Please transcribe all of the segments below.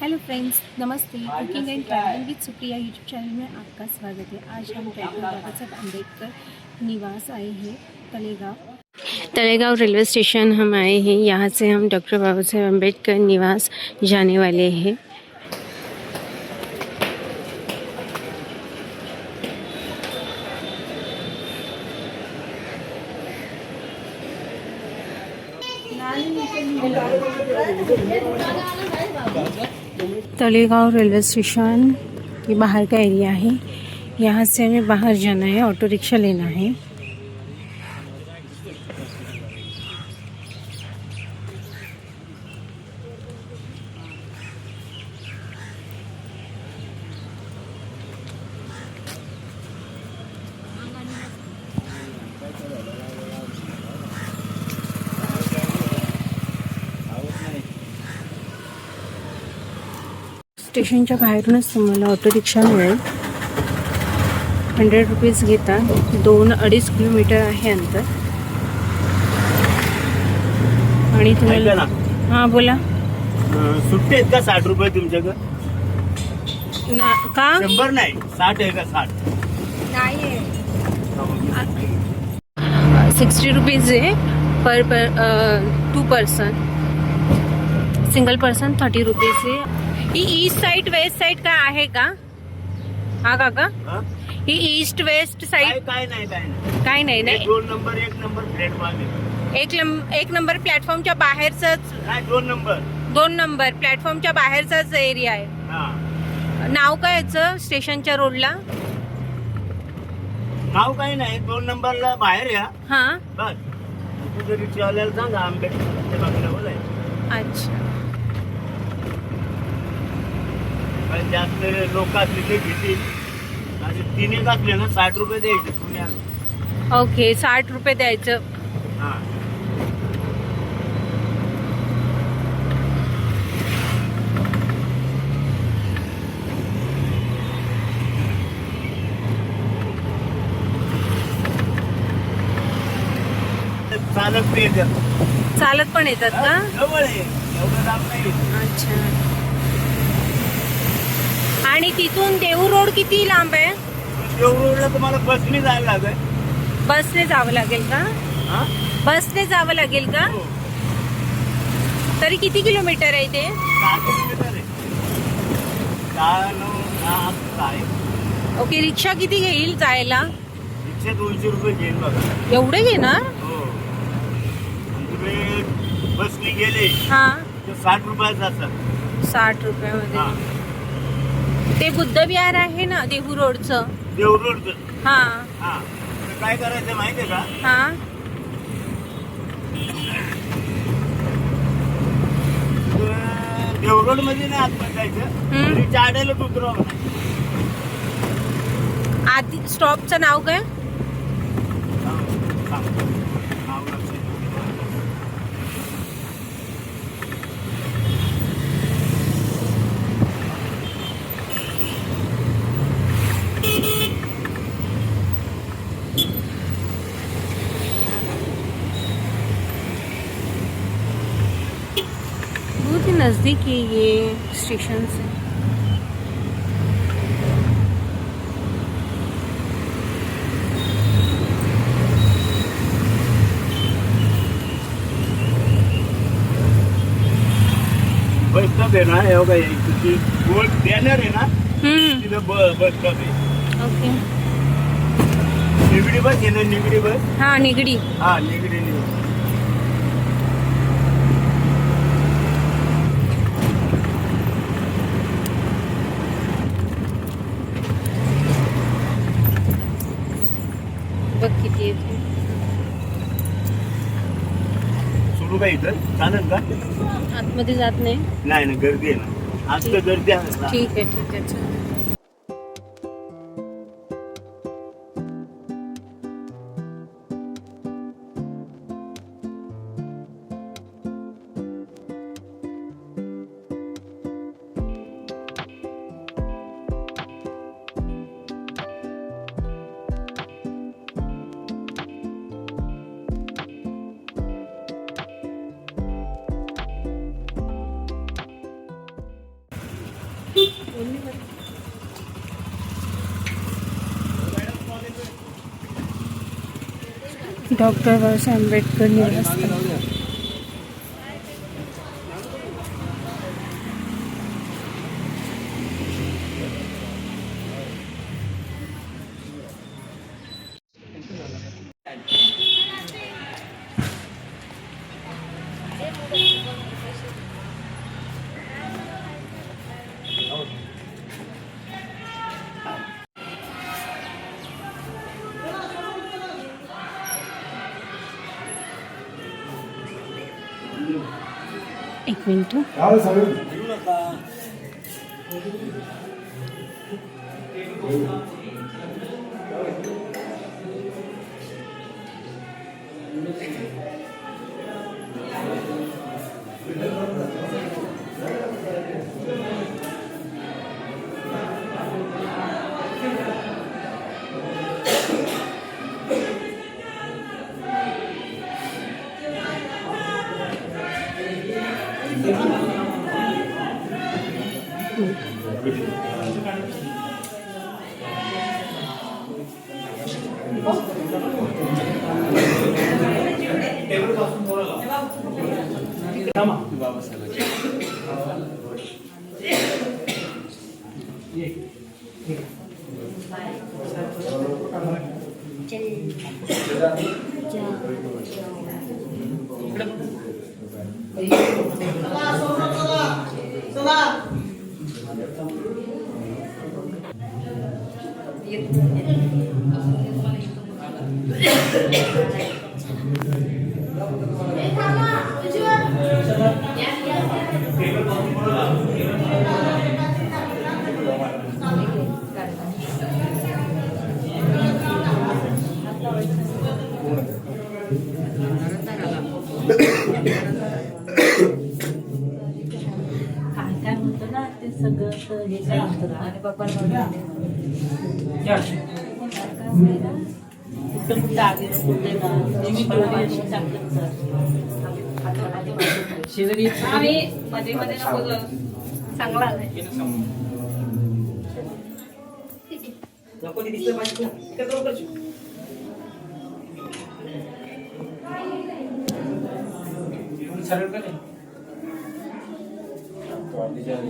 Hello friends Namaste. Cooking and travelling with Supriya YouTube channel में आपका स्वागत है। आज हम डॉक्टर बाबा साहब अंबेडकर निवास आए हैं तलेगांव। तलेगांव रेलवे स्टेशन हम आए हैं। यहाँ से हम डॉक्टर बाबा साहेब अंबेडकर निवास जाने वाले हैं। तलेगांव रेलवे स्टेशन ये बाहर का एरिया है यहाँ से हमें बाहर जाना है ऑटो रिक्शा लेना है स्टेशनच्या बाहेरूनच तुम्हाला ऑटो रिक्षा मिळेल. हंड्रेड रुपीज घेतात दोन अडीच किलोमीटर आहे अंतर. आणि तुम्हाला हां बोला. सुट्टे आहेत का साठ रुपये तुमच्याकडे? ना का? शंभर नाही साठ आहे का साठ? सिक्स्टी रुपीज आहे per per two person single person thirty rupees आहे. ही ईस्ट साईड वेस्ट साईड काय आहे का? हा काका? हं? ही ईस्ट वेस्ट काय साईड काय नाही काय नाही. काय नाही दोन नंबर एक नंबर प्लॅटफॉर्म एक लं- एक नंबर प्लॅटफॉर्मच्या बाहेरचाच काय दोन नंबर दोन नंबर प्लॅटफॉर्मच्या बाहेरचाच एरिया आहे. हा. नाव काय याचं स्टेशनच्या रोडला? नाव काही नाही दोन नंबरला बाहेर या. हा. बस. तुझं रिक्षावाल्याला सांगा आंबेडकर बाजूला अच्छा. कारण जास्त लोक असले ते घेतील. आणि तीन असले ना साठ रुपये द्यायचे पुण्याला ओके साठ रुपये द्यायचं. हा. चालत ते येतात. चालत पण येतात का? जवळ आहे. एवढं लांब नाही अच्छा. आणि तिथून देहू रोड किती लांब आहे? देऊळ रोडला तुम्हाला बसने जायला लागेल. बसने जावं लागेल का? हा? बसने जावं लागेल का? हो. तरी किती किलोमीटर आहे ते? सहा किलोमीटर आहे. दहा नऊ दहा अकरा आहे. ओके रिक्षा किती घेईल जायला? एकशे दोनशे रुपये घेईन बघा. एवढे घेणार? हो. आणि तुम्ही बसने गेले हा. तर साठ रुपयात जातात साठ रुपयामध्ये. हा. ते बुद्ध विहार आहे ना देहू रोडचं. देऊळ रोडचं. हा. हा. तर काय करायचं माहिती आहे का? हा. देऊळ रोडमध्ये नाही आतमध्ये जायचं. आडायला उतरावं आधी स्टॉपचं नाव काय? बहुत ही नज़दीक है ये स्टेशन से बस स्टॉप आहे ना हे बघा तुझी गोल बॅनर आहे ना हम्म। तिथं ब- बस स्टॉप आहे ओके निगडी बस आहे ना निगडी बस। हा निगडी। हा निगडी। बघ किती येते. सुरू का इथं. चालेल का? आतमध्ये जात नाही. नाही ना गर्दी आहे ना. आज तर गर्दी आहे ना. ठीक आहे ठीक आहे चल. डॉक्टर बाबासाहेब आंबेडकर निवासस्थान ಡಿಪಾರ್ಟ್ಮೆಂಟು एक मिनिट काय सगळं हे ना आणि बाबा कुठं कुठं आधी कुठे आम्ही मध्ये मध्ये ना बोललो. चांगला आलाय. एक मिनिट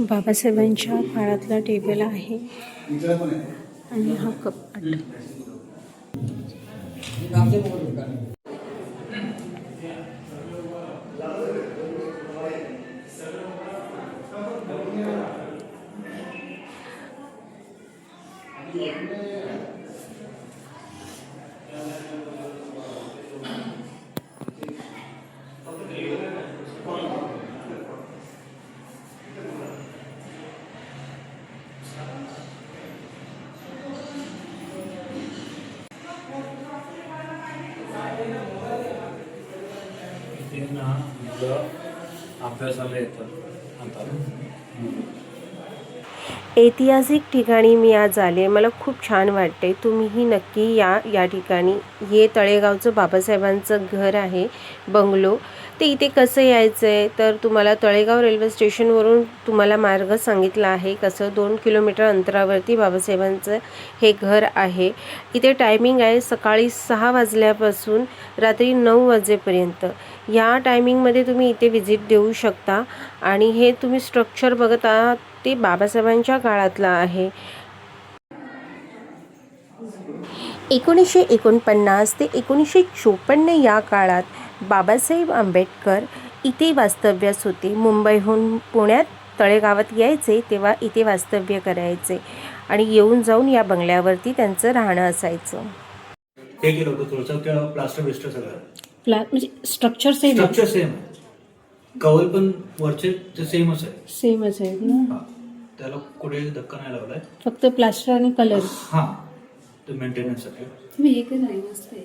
बाबासाहेबांच्या काळातला टेबल आहे. आणि हा कपाट ते मुलं अभ्यासाला येतात ऐतिहासिक ठिकाणी मी आज आले. मला खूप छान वाटते तुम्हीही नक्की या या ठिकाणी हे तळेगावचं बाबासाहेबांचं घर आहे बंगलो. ते इथे कसं यायचं आहे तर तुम्हाला तळेगाव रेल्वे स्टेशनवरून तुम्हाला मार्ग सांगितला आहे. कसं? दोन किलोमीटर अंतरावरती बाबासाहेबांचं हे घर आहे. इथे टायमिंग आहे सकाळी सहा वाजल्यापासून रात्री नऊ वाजेपर्यंत. या टायमिंगमध्ये तुम्ही इथे व्हिजिट देऊ शकता. आणि हे तुम्ही स्ट्रक्चर बघत आहात ते बाबासाहेबांच्या काळातलं आहे. एकोणीसशे एकोणपन्नास ते एकोणीसशे चोपन्न या काळात बाबासाहेब आंबेडकर इथे वास्तव्यास होते. मुंबईहून पुण्यात तळेगावात यायचे तेव्हा इथे वास्तव्य करायचे आणि येऊन जाऊन या बंगल्यावरती त्यांचं राहणं असायचं. हे केलं होतं प्लास्टर बिस्टर सगळं? फ्लॅट म्हणजे स्ट्रक्चर सेम स्ट्रक्चर सेम आहे. कवल पण वरचे ते सेमच आहे. सेमच आहे ना? हा. त्याला कुठे धक्का नाही लावलाय. फक्त प्लास्टर आणि कलर हा. ते मेंटेनन्ससाठी तुम्ही एकच आहे मस्त आहे.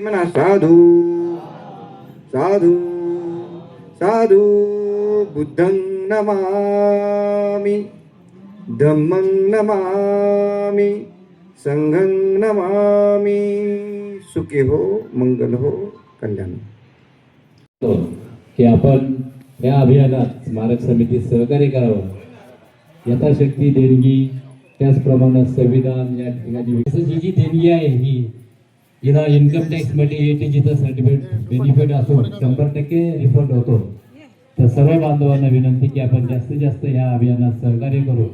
साधू। साधु। साधु बुद्धं नमामि। धम्मं नमामि। संघं नमामि। सुखी हो, मंगल हो, कल्याण हो. की आपण या अभियानात स्मारक समितीस सहकार्य करावं. यथाशक्ती देणगी, त्याचप्रमाणे संविधान या ठिकाणी जी जी देणगी आहे ही हिला इन्कम टॅक्समध्ये एटीजीचं सर्टिफिकेट बेनिफिट असून शंभर टक्के रिफंड होतो. तर सर्व बांधवांना विनंती की आपण जास्तीत जास्त या अभियानात सहकार्य करू.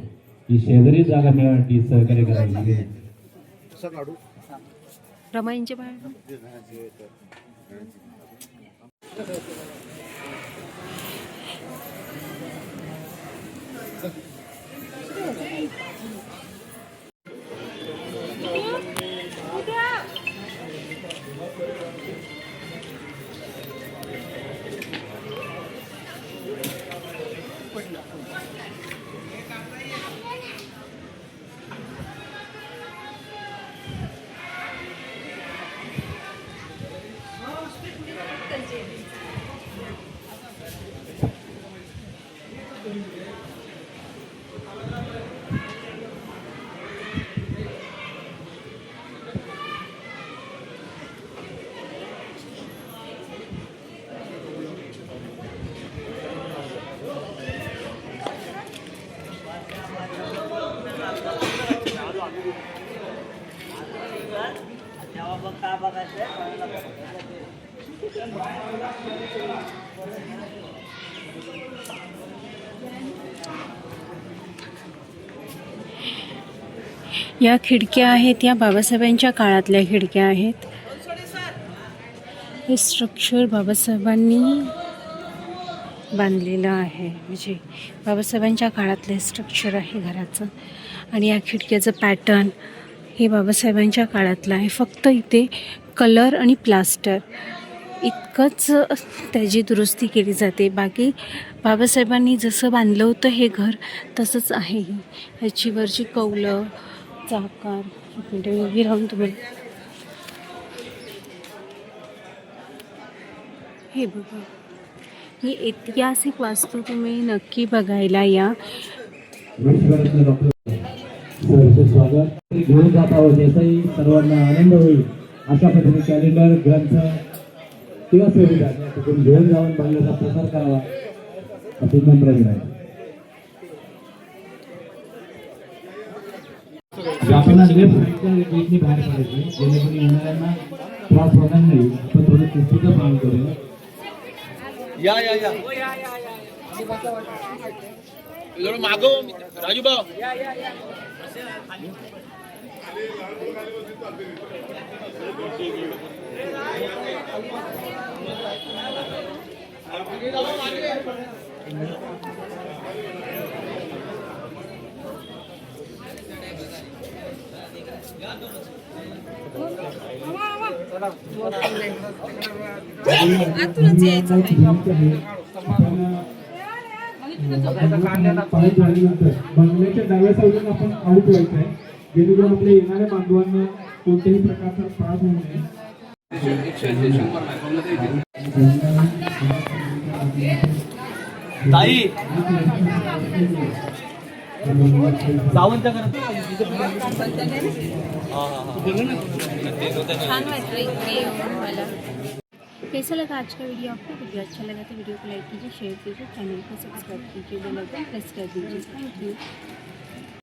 ही शेजारी जागा मिळवण्यासाठी सहकार्य करावी रमाईंचे या खिडक्या आहेत या बाबासाहेबांच्या काळातल्या खिडक्या आहेत. हे स्ट्रक्चर बाबासाहेबांनी बांधलेलं आहे. म्हणजे बाबासाहेबांच्या काळातलं स्ट्रक्चर आहे घराचं. आणि या खिडक्याचं पॅटर्न हे बाबासाहेबांच्या काळातलं आहे. फक्त इथे कलर आणि प्लास्टर. इतकंच त्याची दुरुस्ती केली जाते. बाकी बाबासाहेबांनी जसं बांधलं होतं हे घर तसंच आहे ह्याची वरची कौलं चाकार उभी राहून तुम्ही हे बघा. ही ऐतिहासिक वास्तू तुम्ही नक्की बघायला या. स्वागत. घेऊन जात आहोत. याचाही सर्वांना आनंद होईल. अशा पद्धतीने कॅलेंडर ग्रंथ किंवा सुविधा या घेऊन जाऊन बंगल्याचा प्रसार करावा. अशी नम्र विनंती. आपल्याला लेफ्ट साईडच्या गेटने बाहेर पडायचे जेणेकरून येणाऱ्यांना त्रास होणार नाही. आपण थोडं शिस्तीचं पालन करूया. थोडं मागो हो, राजूभाऊ आतूनच यायचं पाईप झाल्यानंतर बंगल्याच्या डाव्या साईडून आपण आऊट व्हायचं आहे जेणेकरून आपल्या येणाऱ्या बांधवांना कोणत्याही प्रकारचा त्रास होऊ नये. ताई! सावंत छान वाटलं इकडे येऊन मला. कैसा लगा आज का वीडियो आपको? वीडियो अच्छा लगा तो वीडियो को लाइक कीजिए शेयर कीजिए चैनल को सब्सक्राइब कीजिए बेल आइकन प्रेस कर दीजिए। Thank you